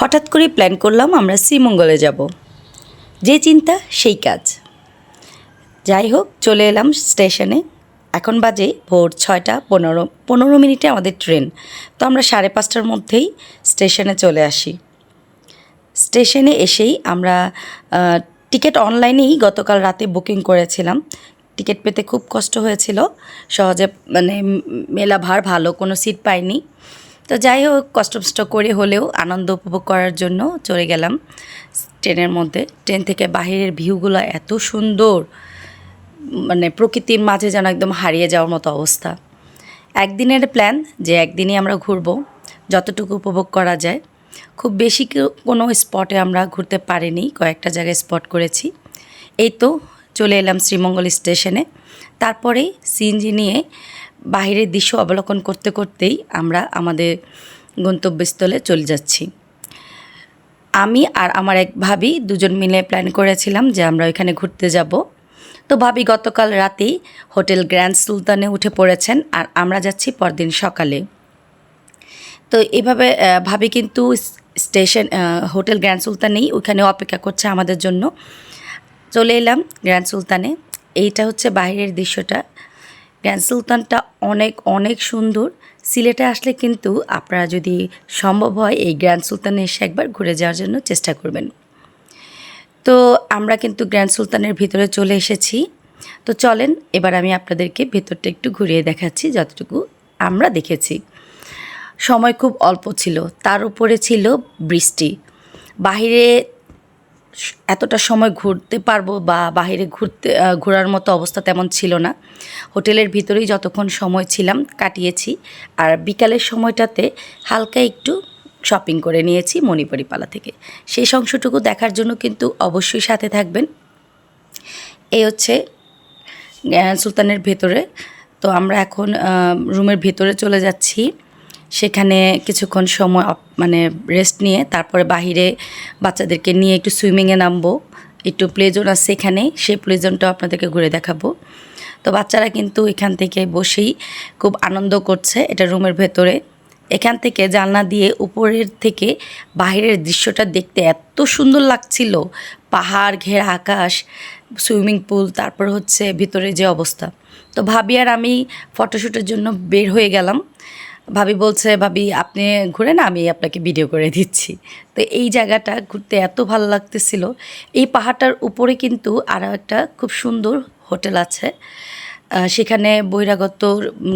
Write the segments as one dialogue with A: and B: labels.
A: হঠাৎ করে প্ল্যান করলাম আমরা শ্রীমঙ্গলে যাব। যে চিন্তা, সেই কাজ। যাই হোক, চলে এলাম স্টেশনে। এখন বাজে ভোর ছয়টা পনেরো পনেরো মিনিটে আমাদের ট্রেন। তো আমরা সাড়ে পাঁচটার মধ্যেই স্টেশনে চলে আসি। স্টেশনে এসেই আমরা টিকিট অনলাইনেই গতকাল রাতে বুকিং করেছিলাম। টিকিট পেতে খুব কষ্ট হয়েছিল। সহজে মানে মেলা ভার ভালো, কোনো সিট পাইনি। তো যাই হোক, কষ্ট মষ্ট করে হলেও আনন্দ উপভোগ করার জন্য চলে গেলাম ট্রেনের মধ্যে। ট্রেন থেকে বাহিরের ভিউগুলো এত সুন্দর মানে প্রকৃতির মাঝে যেন একদম হারিয়ে যাওয়ার মতো অবস্থা। একদিনের প্ল্যান যে একদিনই আমরা ঘুরবো, যতটুকু উপভোগ করা যায়। খুব বেশি কোনো স্পটে আমরা ঘুরতে পারিনি, কয়েকটা জায়গায় স্পট করেছি। এই তো চলে এলাম শ্রীমঙ্গল স্টেশনে। তারপরে সিএনজি নিয়ে বাইরের দৃশ্য অবলোকন করতে করতেই আমরা আমাদের গন্তব্যস্থলে চলে যাচ্ছি। আমি আর আমার এক ভাবি দুজন মিলে প্ল্যান করেছিলাম যে আমরা ওইখানে ঘুরতে যাব। তো ভাবি গতকাল রাতেই হোটেল গ্র্যান্ড সুলতানে উঠে পড়েছেন আর আমরা যাচ্ছি পরদিন সকালে। তো এভাবে ভাবি কিন্তু স্টেশন হোটেল গ্র্যান্ড সুলতানেই ওইখানে অপেক্ষা করছে আমাদের জন্য। চলে এলাম গ্র্যান্ড সুলতানে। এইটা হচ্ছে বাইরের দৃশ্যটা। গ্র্যান্ড সুলতানটা অনেক অনেক সুন্দর। সিলেটে আসলে কিন্তু আপনারা যদি সম্ভব হয় এই গ্র্যান্ড সুলতানে এসে একবার ঘুরে যাওয়ার জন্য চেষ্টা করবেন। তো আমরা কিন্তু গ্র্যান্ড সুলতানের ভিতরে চলে এসেছি। তো চলেন, এবার আমি আপনাদেরকে ভেতরটা একটু ঘুরিয়ে দেখাচ্ছি যতটুকু আমরা দেখেছি। সময় খুব অল্প ছিল, তার উপরে ছিল বৃষ্টি। বাহিরে এতটা সময় ঘুরতে পারব বা বাইরে ঘুরতে ঘোরার মতো অবস্থা তেমন ছিল না। হোটেলের ভিতরেই যতক্ষণ সময় ছিলাম কাটিয়েছি আর বিকালের সময়টাতে হালকা একটু শপিং করে নিয়েছি মণিপুরিপালা থেকে। সেই অংশটুকু দেখার জন্য কিন্তু অবশ্যই সাথে থাকবেন। এই হচ্ছে সুলতানের ভেতরে। তো আমরা এখন রুমের ভেতরে চলে যাচ্ছি। সেখানে কিছুক্ষণ সময় মানে রেস্ট নিয়ে তারপরে বাহিরে বাচ্চাদেরকে নিয়ে একটু সুইমিংয়ে নামবো, একটু প্লেজন আছে এখানে সেই প্লেজনটাও আপনাদেরকে ঘুরে দেখাবো। তো বাচ্চারা কিন্তু এখান থেকে বসেই খুব আনন্দ করছে এটা রুমের ভেতরে। এখান থেকে জানলা দিয়ে উপরের থেকে বাইরের দৃশ্যটা দেখতে এত সুন্দর লাগছিল। পাহাড় ঘেরা আকাশ সুইমিং পুল তারপর হচ্ছে ভিতরে যে অবস্থা। তো ভাবি আর আমি ফটোশ্যুটের জন্য বের হয়ে গেলাম। ভাবি বলছে, ভাবি, আপনি ঘুরে না, আমি আপনাকে ভিডিও করে দিচ্ছি। তো এই জায়গাটা ঘুরতে এত ভালো লাগতেছিল। এই পাহাড়টার উপরে কিন্তু আরও একটা খুব সুন্দর হোটেল আছে। সেখানে বহিরাগত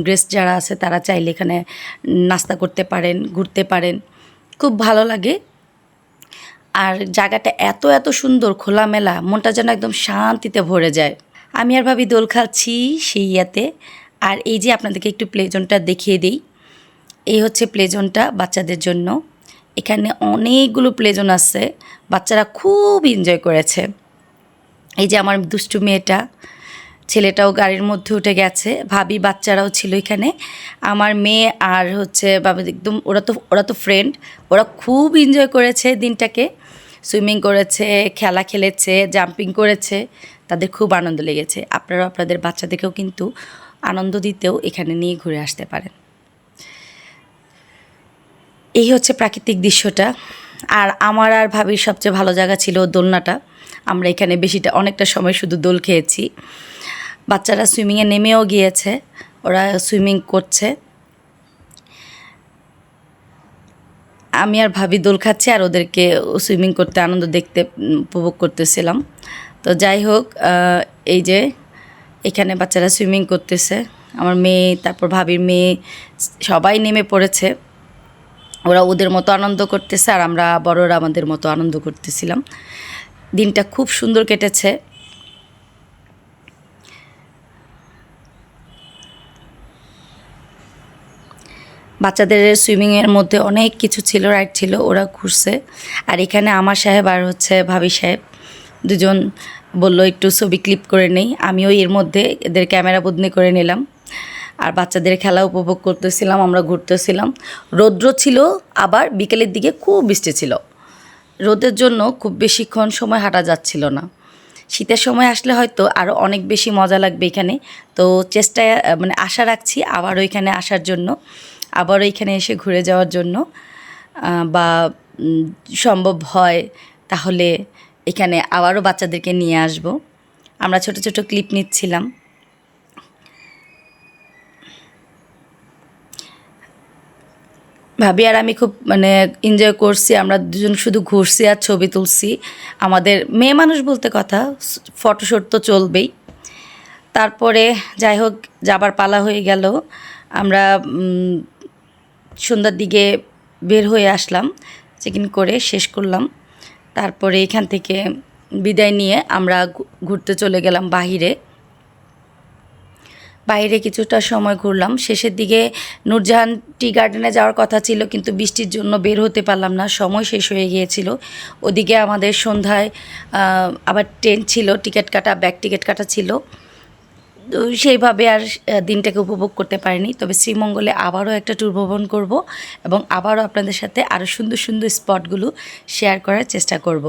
A: গেস্ট যারা আছে, তারা চাইলে এখানে নাস্তা করতে পারেন, ঘুরতে পারেন। খুব ভালো লাগে। আর জায়গাটা এত এত সুন্দর, খোলামেলা, মনটা যেন একদম শান্তিতে ভরে যায়। আমি আর ভাবি দোল খাচ্ছি সেই ইয়াতে। আর এই যে আপনাদেরকে একটু প্লেজনটা দেখিয়ে দিই। এই হচ্ছে প্লেজনটা বাচ্চাদের জন্য। এখানে অনেকগুলো প্লেজন আছে, বাচ্চারা খুব এনজয় করেছে। এই যে আমার দুষ্টু মেয়েটা, ছেলেটাও গাড়ির মধ্যে উঠে গেছে, ভাবি বাচ্চারাও ছিল এখানে। আমার মেয়ে আর হচ্ছে একদম, ওরা তো ওরা তো ফ্রেন্ড ওরা খুব এনজয় করেছে দিনটাকে। সুইমিং করেছে, খেলা খেলেছে জাম্পিং করেছে, তাদের খুব আনন্দ লেগেছে। আপনারাও আপনাদের বাচ্চাদেরকেও কিন্তু আনন্দ দিতেও এখানে নিয়ে ঘুরে আসতে পারেন। এই হচ্ছে প্রাকৃতিক দৃশ্যটা। আর আমার আর ভাবির সবচেয়ে ভালো জায়গা ছিল দোলনাটা। আমরা এখানে বেশিটা, অনেকটা সময় শুধু দোল খেয়েছি। বাচ্চারা সুইমিংয়ে নেমেও গিয়েছে, ওরা সুইমিং করছে। আমি আর ভাবি দোল খাচ্ছি আর ওদেরকে সুইমিং করতে আনন্দ দেখতে উপভোগ করতেছিলাম। তো যাই হোক এই যে এখানে বাচ্চারা সুইমিং করতেছে। আমার মেয়ে, তারপর ভাবির মেয়ে, সবাই নেমে পড়েছে। ওরা ওদের মতো আনন্দ করতেছে আর আমরা বড়রা আমাদের মতো আনন্দ করতেছিলাম। দিনটা খুব সুন্দর কেটেছে। বাচ্চাদের সুইমিংয়ের মধ্যে অনেক কিছু ছিল, রাইড ছিল, ওরা ঘুরছে। আর এখানে আমার সাহেব আর হচ্ছে ভাবি সাহেব দুজন বলল, একটু ছবি ক্লিপ করে নেই। আমিও এর মধ্যে এদের ক্যামেরা বদনি করে নিলাম। আর বাচ্চাদের খেলা উপভোগ করতেছিলাম, আমরা ঘুরতেছিলাম। রৌদ্র ছিল, আবার বিকেলের দিকে খুব বৃষ্টি ছিল। রোদের জন্য খুব বেশিক্ষণ সময় হাঁটা যাচ্ছিল না। শীতের সময় আসলে হয়তো আরও অনেক বেশি মজা লাগবে এখানে। তো চেষ্টায় মানে আশা রাখছি আবারও এখানে আসার জন্য আবারও এখানে এসে ঘুরে যাওয়ার জন্য বা সম্ভব হয় তাহলে এখানে আবারও বাচ্চাদেরকে নিয়ে আসব। আমরা ছোট ছোট ক্লিপ নিচ্ছিলাম। ভাবি আর আমি খুব মানে এনজয় করছি, আমরা দুজন শুধু ঘুরছি আর ছবি তুলছি। আমাদের মেয়ে মানুষ বলতে কথা ফটোশ্যুট তো চলবেই। তারপরে যাই হোক, যাবার পালা হয়ে গেল। আমরা সন্ধ্যার দিকে বের হয়ে আসলাম চেক ইন করে শেষ করলাম। তারপরে এখান থেকে বিদায় নিয়ে আমরা ঘুরতে চলে গেলাম বাহিরে। বাইরে কিছুটা সময় ঘুরলাম। শেষের দিকে নূরজাহান টি গার্ডেনে যাওয়ার কথা ছিল, কিন্তু বৃষ্টির জন্য বের হতে পারলাম না। সময় শেষ হয়ে গিয়েছিল। ওদিকে আমাদের সন্ধ্যায় আবার ট্রেন ছিল, টিকিট কাটা ব্যাক টিকিট কাটা ছিল। সেইভাবে আর দিনটাকে উপভোগ করতে পারিনি। তবে শ্রীমঙ্গলে আবারও একটা ট্যুর ভ্রমণ করব এবং আবারও আপনাদের সাথে আরও সুন্দর সুন্দর স্পটগুলো শেয়ার করার চেষ্টা করব।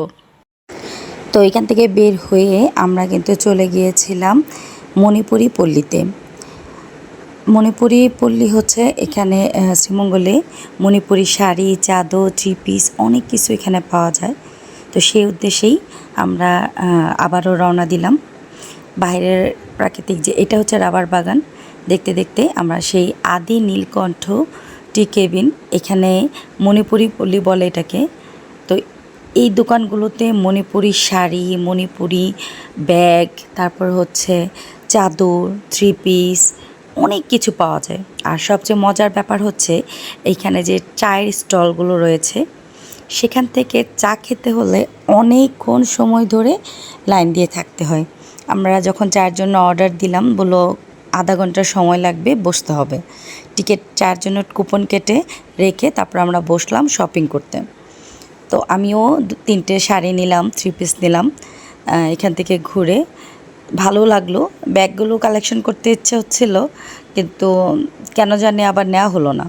A: তো এখান থেকে বের হয়ে আমরা কিন্তু চলে গিয়েছিলাম মণিপুরি পল্লীতে। মণিপুরি পল্লী হচ্ছে এখানে শ্রীমঙ্গলে মণিপুরি শাড়ি, চাদর থ্রি পিস অনেক কিছু এখানে পাওয়া যায়। তো সেই উদ্দেশ্যেই আমরা আবারও রওনা দিলাম। বাইরের প্রাকৃতিক যে, এটা হচ্ছে রাবার বাগান। দেখতে দেখতে আমরা সেই আদি নীলকণ্ঠ টি কেবিন, এখানে মণিপুরি পল্লী বলে এটাকে। তো এই দোকানগুলোতে মণিপুরি শাড়ি, মণিপুরি ব্যাগ, তারপর হচ্ছে চাদর থ্রি পিস অনেক কিছু পাওয়া যায়। আর সবচেয়ে মজার ব্যাপার হচ্ছে, এইখানে যে চায়ের স্টলগুলো রয়েছে, সেখান থেকে চা খেতে হলে অনেকক্ষণ সময় ধরে লাইন দিয়ে থাকতে হয়। আমরা যখন চায়ের জন্য অর্ডার দিলাম, বলল আধা ঘণ্টা সময় লাগবে, বসতে হবে। টিকিট চায়ের জন্য কুপন কেটে রেখে তারপর আমরা বসলাম শপিং করতে। তো আমিও তিনটে শাড়ি নিলাম, থ্রি পিস নিলাম এখান থেকে ঘুরে ভালো লাগল। ব্যাগগুলো কালেকশন করতে ইচ্ছে হচ্ছিল, কিন্তু কেন জানি আবার নেওয়া হলো না।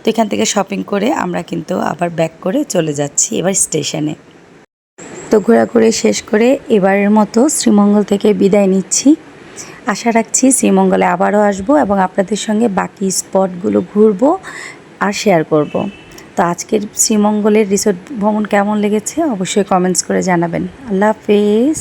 A: তো এখান থেকে শপিং করে আমরা কিন্তু আবার ব্যাক করে চলে যাচ্ছি এবার স্টেশনে তো ঘোরাঘুরি শেষ করে এবারের মতো শ্রীমঙ্গল থেকে বিদায় নিচ্ছি। আশা রাখছি শ্রীমঙ্গলে আবারও আসব এবং আপনাদের সঙ্গে বাকি স্পটগুলো ঘুরবো আর শেয়ার করব। তো আজকের শ্রীমঙ্গলের রিসোর্ট ভ্রমণ কেমন লেগেছে অবশ্যই কমেন্টস করে জানাবেন। আল্লাহ হাফেজ।